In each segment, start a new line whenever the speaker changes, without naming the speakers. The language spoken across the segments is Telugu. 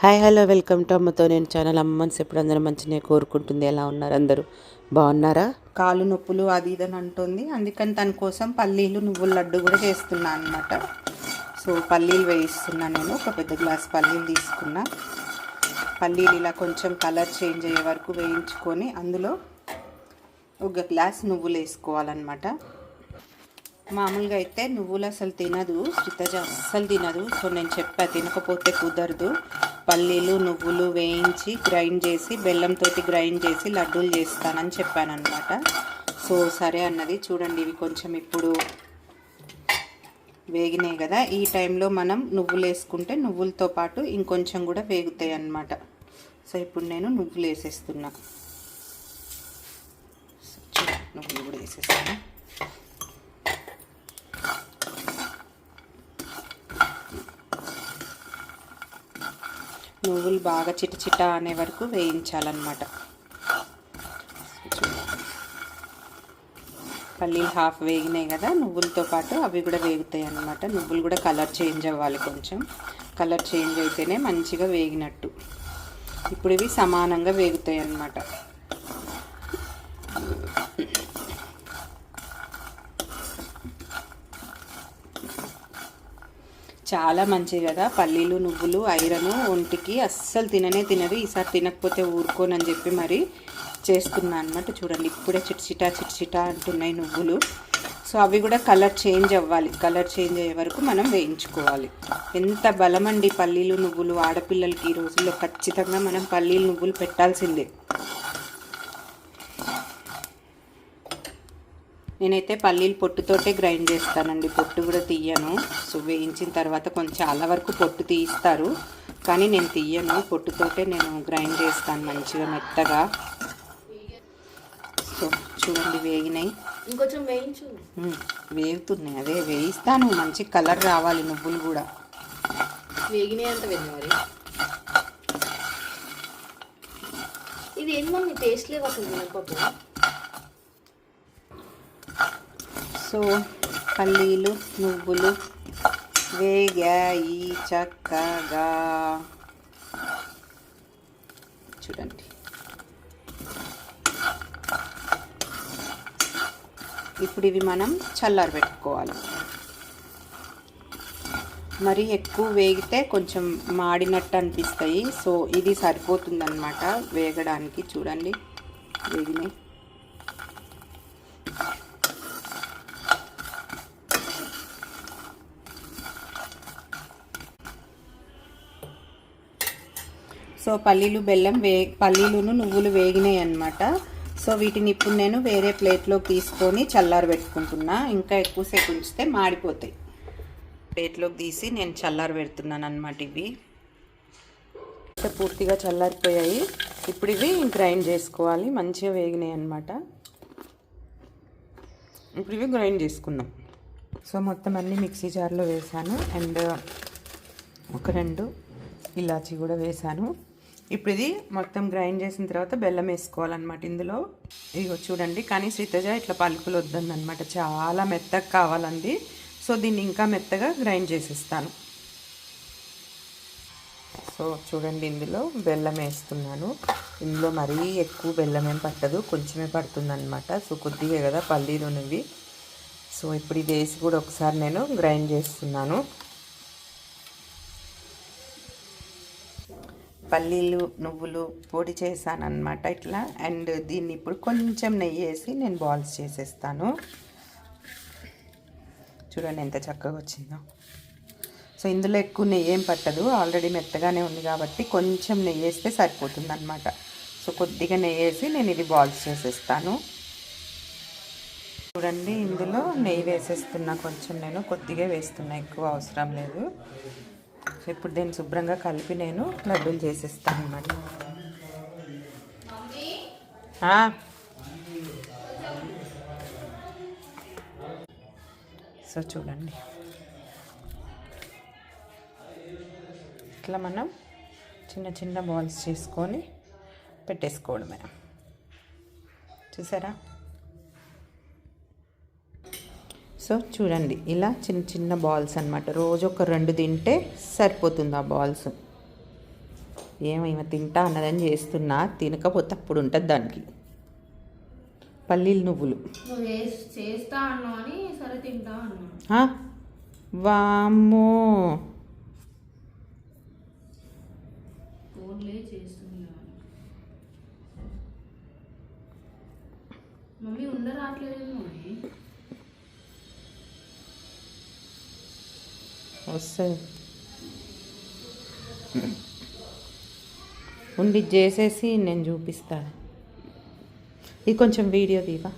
హాయ్ హలో వెల్కమ్ టు అమ్మతో నేను ఛానల్. అమ్మన్స్ ఎప్పుడు అందరూ మంచినే కోరుకుంటుంది. ఎలా ఉన్నారు అందరూ? బాగున్నారా?
కాలు నొప్పులు అది ఇది అని అంటుంది. అందుకని తన కోసం పల్లీలు నువ్వుల లడ్డు కూడా చేస్తున్నా అనమాట సో పల్లీలు వేయిస్తున్నా నేను. ఒక పెద్ద గ్లాస్ పల్లీలు తీసుకున్నా. పల్లీలు ఇలా కొంచెం కలర్ చేంజ్ అయ్యే వరకు వేయించుకొని అందులో ఒక గ్లాస్ నువ్వులు వేసుకోవాలన్నమాట. మామూలుగా అయితే నువ్వులు అసలు తినదు. శ్రీతజ అస్సలు తినదు. సో నేను చెప్పా తినకపోతే కుదరదు. పల్లీలు నువ్వులు వేయించి గ్రైండ్ చేసి బెల్లంతో గ్రైండ్ చేసి లడ్డూలు చేస్తానని చెప్పానమాట సో సరే అన్నది. చూడండి ఇవి కొంచెం ఇప్పుడు వేగినాయి కదా. ఈ టైంలో మనం నువ్వులు వేసుకుంటే నువ్వులతో పాటు ఇంకొంచెం కూడా వేగుతాయి అన్నమాట. సో ఇప్పుడు నేను నువ్వులు వేసేస్తున్నా. చూడండి, నువ్వులు కూడా వేసేస్తాను నువ్వులు బాగా చిటచిట అనే వరకు వేయించాలన్నమాట. పల్లీలు హాఫ్ వేగినాయి కదా నువ్వులతో పాటు అవి కూడా వేగుతాయి అన్నమాట నువ్వులు కూడా కలర్ చేంజ్ అవ్వాలి కొంచెం. కలర్ చేంజ్ అయితేనే మంచిగా వేగినట్టు. ఇప్పుడు ఇవి సమానంగా వేగుతాయి అన్నమాట చాలా మంచిది కదా. పల్లీలు నువ్వులు ఐరన్ ఒంటికి అస్సలు తిననే తినదు ఈసారి తినకపోతే ఊరుకోనని చెప్పి మరి చేస్తున్నా అనమాట చూడండి ఇప్పుడే చిట్చిటా చిట్చిటా అంటున్నాయి నువ్వులు. సో అవి కూడా కలర్ చేంజ్ అవ్వాలి. కలర్ చేంజ్ అయ్యే వరకు మనం వేయించుకోవాలి. ఎంత బలమండి పల్లీలు నువ్వులు. ఆడపిల్లలకి ఈ రోజుల్లో ఖచ్చితంగా మనం పల్లీలు నువ్వులు పెట్టాల్సిందే. నేనైతే పల్లీలు పొట్టుతోటే గ్రైండ్ చేస్తానండి. పొట్టు కూడా తీయను. సో వేయించిన తర్వాత కొంచెం చాలా వరకు పొట్టు తీస్తారు. కానీ నేను తీయను. పొట్టుతోటే నేను గ్రైండ్ చేస్తాను మంచిగా మెత్తగా. సో చూడండి వేగినాయి.
ఇంకొంచెం వేయించు.
వేగుతున్నాయి. అదే వేయిస్తాను. మంచి కలర్ రావాలి నువ్వులు కూడా.
వేగినాయి అంత మరి. ఇది మమ్మీ? టేస్ట్ లేవు అసలు మినపప్పు
సో పల్లీలు నువ్వులు వేగాయి చక్కగా. చూడండి. ఇప్పుడు ఇవి మనం చల్లారి పెట్టుకోవాలి. మరి ఎక్కువ వేగితే కొంచెం మాడినట్టు అనిపిస్తాయి. సో ఇది సరిపోతుందన్నమాట వేగడానికి. చూడండి. వేగినాయి. సో పల్లీలు బెల్లం వే పల్లీలును నువ్వులు వేగినాయి అనమాట సో వీటిని ఇప్పుడు నేను వేరే ప్లేట్లోకి తీసుకొని చల్లారి పెట్టుకుంటున్నా. ఇంకా ఎక్కువసేపు ఉంచితే మాడిపోతాయి. ప్లేట్లోకి తీసి నేను చల్లారి పెడుతున్నాను అనమాట ఇవి పూర్తిగా చల్లారిపోయాయి. ఇప్పుడు ఇవి గ్రైండ్ చేసుకోవాలి. మంచిగా వేగినాయి అనమాట ఇప్పుడు ఇవి గ్రైండ్ చేసుకుందాం. సో మొత్తం అన్నీ మిక్సీ జార్లో వేసాను అండ్ ఒక రెండు ఇలాచి కూడా వేసాను ఇప్పుడు ఇది మొత్తం గ్రైండ్ చేసిన తర్వాత బెల్లం వేసుకోవాలన్నమాట ఇందులో. ఇదిగో చూడండి కానీ శ్రీతజ ఇట్లా పలుకులు వద్దందనమాట చాలా మెత్తగా కావాలండి సో దీన్ని ఇంకా మెత్తగా గ్రైండ్ చేసిస్తాను. సో చూడండి ఇందులో బెల్లం వేస్తున్నాను. ఇందులో మరీ ఎక్కువ బెల్లం ఏం పట్టదు. కొంచెమే పడుతుందన్నమాట. సో కొద్దిగా కదా పల్లీలు ఉన్నవి. సో ఇప్పుడు ఇది వేసి కూడా ఒకసారి నేను గ్రైండ్ చేస్తున్నాను. పల్లీలు నువ్వులు పొడి చేశాను అన్నమాట ఇట్లా. అండ్ దీన్ని ఇప్పుడు కొంచెం నెయ్యి వేసి నేను బాల్స్ చేసేస్తాను. చూడండి ఎంత చక్కగా వచ్చిందో. సో ఇందులో ఎక్కువ నెయ్యి ఏం పట్టదు. ఆల్రెడీ మెత్తగానే ఉంది కాబట్టి కొంచెం నెయ్యి వేస్తే సరిపోతుంది అనమాట సో కొద్దిగా నెయ్యి వేసి నేను ఇది బాల్స్ చేసేస్తాను. చూడండి ఇందులో నెయ్యి వేసేస్తున్నా కొంచెం నేను. కొద్దిగా వేస్తున్నా ఎక్కువ అవసరం లేదు. సో ఇప్పుడు దీన్ని శుభ్రంగా కలిపి నేను లడ్డూలు చేసేస్తాను అనమాట సో చూడండి. ఇట్లా మనం చిన్న చిన్న బాల్స్ చేసుకొని పెట్టేసుకోవడమే. చూసారా? సో చూడండి ఇలా చిన్న చిన్న బాల్స్ అనమాట రోజు ఒక రెండు తింటే సరిపోతుంది ఆ బాల్స్. ఏమైనా తింటా అన్నదని చేస్తున్నా తినకపోతే అప్పుడు ఉంటుంది దానికి. పల్లీలు నువ్వులు.
చేస్తా అని సరే తింటా?
వామ్మో!
మమ్మీ ఉండ
వస్తుంది ఉండి చేసేసి నేను చూపిస్తాను. ఇది కొంచెం వీడియో తీవా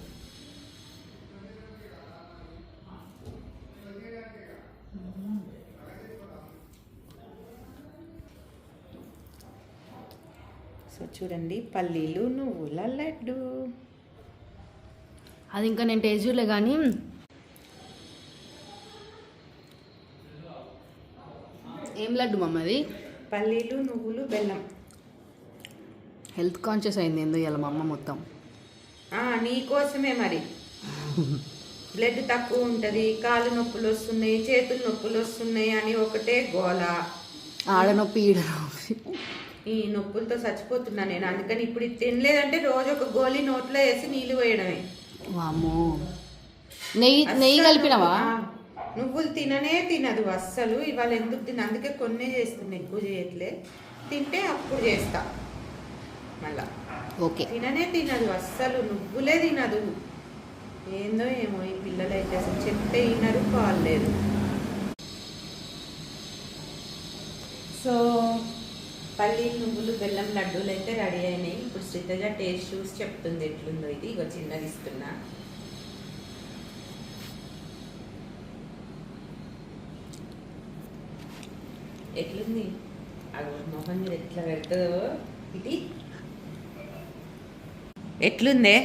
సో చూడండి పల్లీలు నువ్వుల లడ్డు.
అది ఇంకా నేను టేస్ట్ చూడలే కానీ ఏం లడ్డు మమ్మ అది?
పల్లీలు నువ్వులు బెల్లం.
హెల్త్ కాన్షియస్ అయింది ఏందో ఇలా మా అమ్మ మొత్తం?
నీకోసమే మరి. బ్లడ్ తక్కువ ఉంటుంది కాలు నొప్పులు వస్తున్నాయి చేతులు నొప్పులు వస్తున్నాయి అని ఒకటే గోల.
ఆడ నొప్పి ఈడ నొప్పి.
ఈ నొప్పులతో చచ్చిపోతున్నా నేను అందుకని ఇప్పుడు ఇది తినలేదంటే రోజు ఒక గోళీ నోట్లో వేసి నీళ్ళు పోయడమే.
వామ్మో. నెయ్యి నెయ్యి కలిపినవా?
నువ్వులు తిననే తినదు అస్సలు. ఇవాళ ఎందుకు తిన అందుకే కొన్నే చేస్తున్నా ఎక్కువ చేయట్లే. తింటే అప్పుడు చేస్తా. మళ్ళా.
ఓకే.
తిననే తినదు అస్సలు. నువ్వులే తినదు. ఏందో ఏమో ఈ పిల్లలైతే అసలు చెప్తే వినరు కాలేదు సో పల్లి నువ్వులు బెల్లం లడ్డూలు అయితే రెడీ అయినాయి. ఇప్పుడు శ్రీతజ టేస్ట్ చూసి చెప్తుంది ఎట్లుందో ఇది. ఇగో చిన్నది ఇస్తున్నా. ఎట్లుంది? అది మొహం మీద ఎట్లా పెడుతుందో ఇది ఎట్లుందే?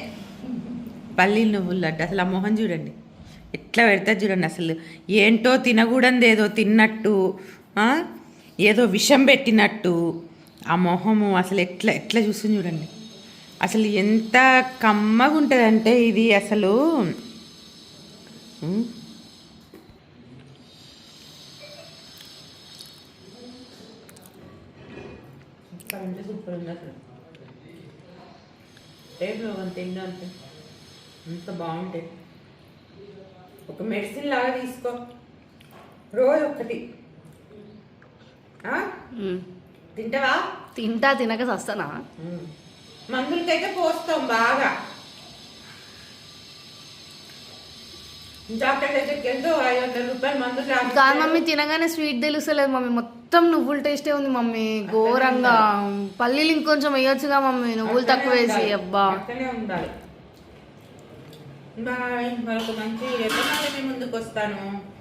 పల్లీలు నువ్వులు లడ్డు అసలు ఆ మొహం చూడండి. ఎట్లా పెడతా చూడండి అసలు. ఏంటో తినకూడదు ఏదో తిన్నట్టు ఏదో విషం పెట్టినట్టు. ఆ మొహము అసలు ఎట్లా ఎట్లా చూస్తుంది చూడండి. అసలు ఎంత కమ్మగా ఉంటుందంటే ఇది అసలు సూపర్ అంటే సూపర్ ఉంది అసలు ఒక తిండి అంటే అంత బాగుంటాయి ఒక మెడిసిన్ లాగా తీసుకో రోజు ఒకటి? తింటావా
తింటా తినక వస్తానా
మందులకైతే పోస్తాం బాగా
కాదు మమ్మీ తినగానే స్వీట్ తెలుస్తలేదు మమ్మీ. మొత్తం నువ్వుల టేస్టే ఉంది మమ్మీ. ఘోరంగా. పల్లీలు ఇంకొంచెం వేయొచ్చుగా మమ్మీ. నువ్వులు తక్కువ వేసి. అబ్బా.
ఉండాలి. మరొక మంచి ముందుకు వస్తాను